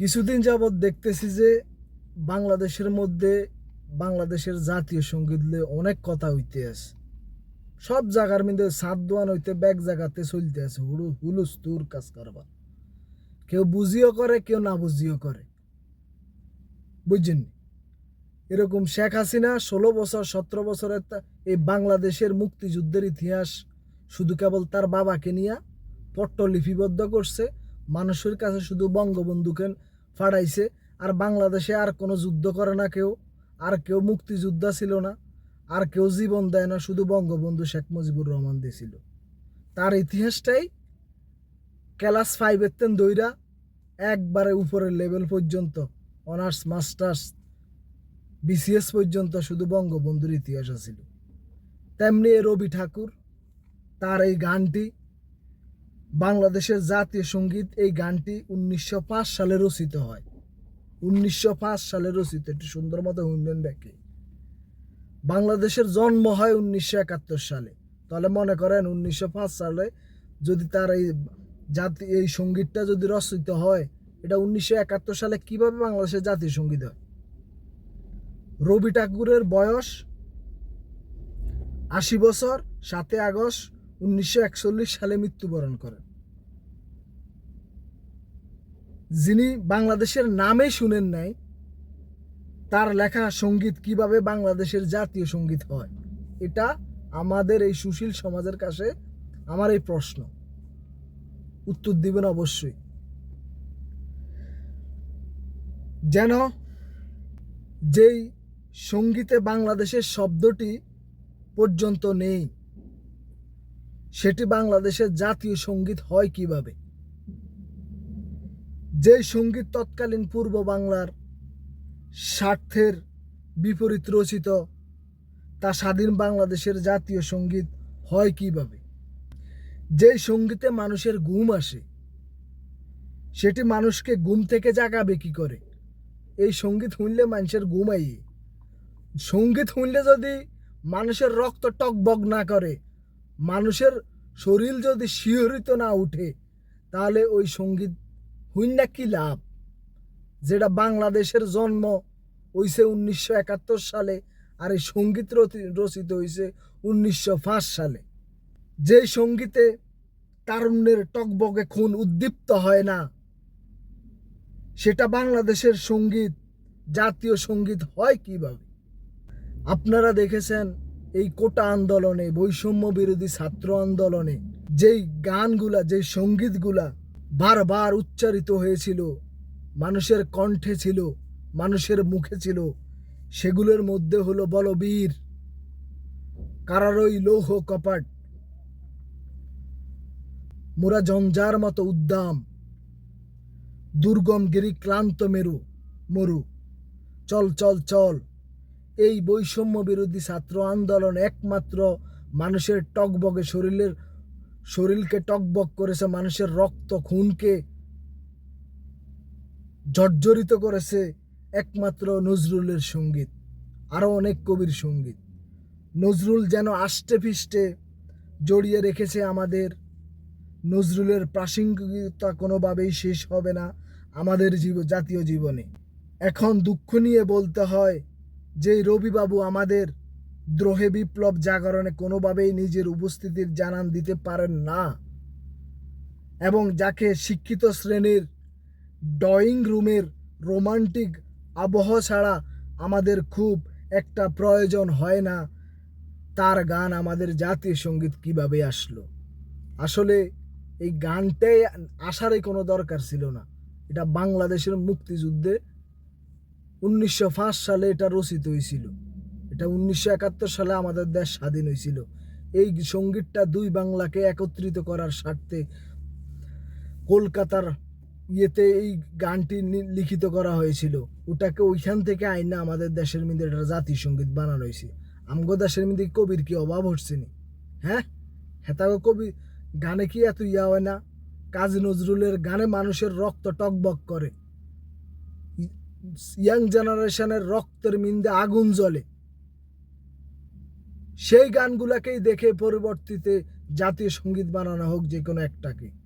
কিছুদিন যাবৎ দেখতেছি যে বাংলাদেশের মধ্যে বাংলাদেশের জাতীয় সংগীত নিয়ে অনেক কথা হইতে আছে। সব জায়গার মধ্যে সাত দোয়ান হইতে ব্যাগ জায়গাতে চলতে আছে। হুড়ু হুলুস, তুর, কাজ করবা কেউ বুঝিও করে, কেউ না বুঝিও করে। বুঝছেন? এরকম শেখ হাসিনা ষোলো বছর, সতেরো বছরের এই বাংলাদেশের মুক্তিযুদ্ধের ইতিহাস শুধু কেবল তার বাবাকে নিয়ে পট্ট লিপিবদ্ধ করছে। মানুষের কাছে শুধু বঙ্গবন্ধুকে ফাড়াইছে, আর বাংলাদেশে আর কোনো যুদ্ধ করে না কেউ, আর কেউ মুক্তিযোদ্ধা ছিল না, আর কেউ জীবন দেয় না, শুধু বঙ্গবন্ধু শেখ মুজিবুর রহমান দিয়েছিল তার ইতিহাসটাই ক্লাস ফাইভের তেন দইরা একবারে উপরের লেভেল পর্যন্ত অনার্স মাস্টার্স বিসিএস পর্যন্ত শুধু বঙ্গবন্ধুর ইতিহাস ছিল তেমনি রবি ঠাকুর, তার এই গানটি বাংলাদেশের জাতীয় সংগীত এই গানটি উনিশশো পাঁচ সালে রচিত হয়। উনিশশো পাঁচ সালে রচিত, একটু সুন্দর মতো শুনবেন দেখে বাংলাদেশের জন্ম হয় উনিশশো একাত্তর সালে। তাহলে মনে করেন উনিশশো পাঁচ সালে যদি তার এই জাতি, এই সঙ্গীতটা যদি রচিত হয়, এটা উনিশশো একাত্তর সালে কীভাবে বাংলাদেশের জাতীয় সংগীত হয়? রবি ঠাকুরের বয়স আশি বছর সাতে আগস্ট উনিশশো একচল্লিশ সালে মৃত্যুবরণ করেন। যিনি বাংলাদেশের নামে শুনেন নাই, তার লেখা সংগীত কীভাবে বাংলাদেশের জাতীয় সংগীত হয়, এটা আমাদের এই সুশীল সমাজের কাছে আমার এই প্রশ্ন। উত্তর দিবেন অবশ্যই। যেন যেই সঙ্গীতে বাংলাদেশের শব্দটি পর্যন্ত নেই সেটি বাংলাদেশের জাতীয় সংগীত হয় কীভাবে? যে সংগীত তৎকালীন পূর্ব বাংলার স্বার্থের বিপরীত রচিত, তা স্বাধীন বাংলাদেশের জাতীয় সংগীত হয় কীভাবে? যে সঙ্গীতে মানুষের ঘুম আসে, সেটি মানুষকে ঘুম থেকে জাগাবে কি করে? এই সংগীত শুনলে মানুষের ঘুম আইয়ে সংগীত শুনলে যদি মানুষের রক্ত টকবক না করে মানুষের শরীর যদি শিহরিত না উঠে, তাহলে ওই সংগীত হইন না কি লাভ? যেটা বাংলাদেশের জন্ম হইছে উনিশশো একাত্তর সালে আর এই সংগীত রচি- রচিত হয়েছে উনিশশো পাঁচ সালে। যেই সঙ্গীতে তারুণ্যের টকবকে খুন উদ্দীপ্ত হয় না, সেটা বাংলাদেশের সংগীত, জাতীয় সংগীত হয় কীভাবে? আপনারা দেখেছেন এই কোটা আন্দোলনে, বৈষম্য বিরোধী ছাত্র আন্দোলনে, যেই গানগুলা, যেই সঙ্গীতগুলা বারবার উচ্চারিত হয়েছিল, মানুষের কণ্ঠে ছিল, মানুষের মুখে ছিল, সেগুলোর মধ্যে হলো বলবীর, কারারই লৌহ কপাট মোরা জঞ্জার মতো উদ্দাম, দুর্গম গিরি ক্লান্ত মেরু, মরু, চল চল চল। এই বৈষম্য বিরোধী ছাত্র আন্দোলন একমাত্র মানুষের টকবগে শরীরের, শরীরকে টকবক করেছে, মানুষের রক্ত খুনকে জর্জরিত করেছে একমাত্র নজরুলের সংগীত আরও অনেক কবির সংগীত। নজরুল যেন আষ্টে ফিষ্টে জড়িয়ে রেখেছে আমাদের, নজরুলের প্রাসঙ্গিকতা কোনোভাবেই শেষ হবে না আমাদের জীব, জাতীয় জীবনে। এখন দুঃখ নিয়ে বলতে হয় যে রবিবাবু আমাদের দ্রোহে বিপ্লব জাগরণে কোনোভাবেই নিজের উপস্থিতির জানান দিতে পারেন না এবং যাকে শিক্ষিত শ্রেণির ড্রয়িং রুমের রোমান্টিক আবহ ছাড়া আমাদের খুব একটা প্রয়োজন হয় না, তার গান আমাদের জাতীয় সংগীত কীভাবে আসলো? আসলে এই গানটাই আসারই কোনো দরকার ছিল না। এটা বাংলাদেশের মুক্তিযুদ্ধে উনিশশো সালে এটা রচিত হয়েছিল। এটা উনিশশো একাত্তর সালে আমাদের দেশ স্বাধীন হয়েছিল। এই সঙ্গীতটা দুই বাংলাকে একত্রিত করার স্বার্থে কলকাতার ইয়েতে এই গানটি লিখিত করা হয়েছিল। ওটাকে ওইখান থেকে আইনা আমাদের দেশের মধ্যে এটা জাতীয় সংগীত বানানো হয়েছে। আমগো দেশের মধ্যে কবির কি অভাব হচ্ছে নি? হ্যাঁ? হেতাগো কবি, গানে কি এত ইয়া হয় না? কাজী নজরুলের গানে মানুষের রক্ত টকবক করে। ইয়াং জেনারেশনের রক্তের মিন্দে আগুন জ্বলে। সেই গানগুলাকেই দেখে পরিবর্তিতে জাতীয় সংগীত বানানো হোক যে কোনো একটাকে।